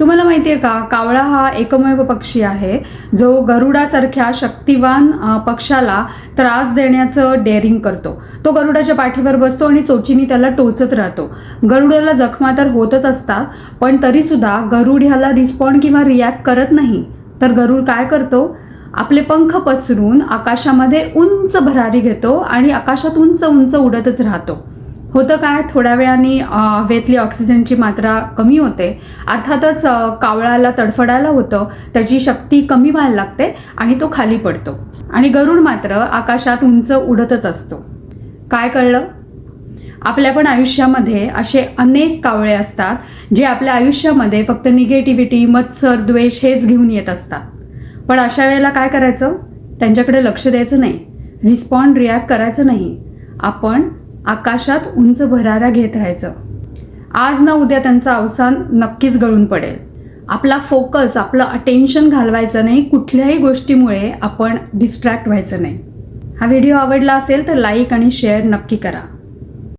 तुम्हाला माहिती आहे का? कावळा हा एकमेव पक्षी आहे. जो गरुडासारख्या शक्तिवान पक्षाला त्रास देण्याचं डेअरिंग करतो. तो गरुडाच्या पाठीवर बसतो आणि चोचीनी त्याला टोचत राहतो. गरुडाला जखमा तर होतच असतात पण तरीसुद्धा गरुड ह्याला रिस्पॉन्ड किंवा रिॲक्ट करत नाही. तर गरुड काय करतो? आपले पंख पसरून आकाशामध्ये उंच भरारी घेतो आणि आकाशात उंच उंच उडतच राहतो. होतं काय? थोड्या वेळाने हवेतली ऑक्सिजनची मात्रा कमी होते. अर्थातच कावळाला तडफडायला होतं. त्याची शक्ती कमी व्हायला लागते आणि तो खाली पडतो. आणि गरुड मात्र आकाशात उंच उडतच असतो. काय कळलं? आपल्या पण आयुष्यामध्ये असे अनेक कावळे असतात जे आपल्या आयुष्यामध्ये फक्त निगेटिव्हिटी मत्सर द्वेष हेच घेऊन येत असतात. पण अशा वेळेला काय करायचं? त्यांच्याकडे लक्ष द्यायचं नाही. रिस्पॉन्ड रिॲक्ट करायचं नाही. आपण आकाशात उंच भरारा घेत राहायचं. आज ना उद्या त्यांचं अवसान नक्कीच गळून पडेल. आपला फोकस आपलं अटेन्शन घालवायचं नाही कुठल्याही गोष्टीमुळे आपण डिस्ट्रॅक्ट व्हायचं नाही. हा व्हिडिओ आवडला असेल तर लाईक आणि शेअर नक्की करा.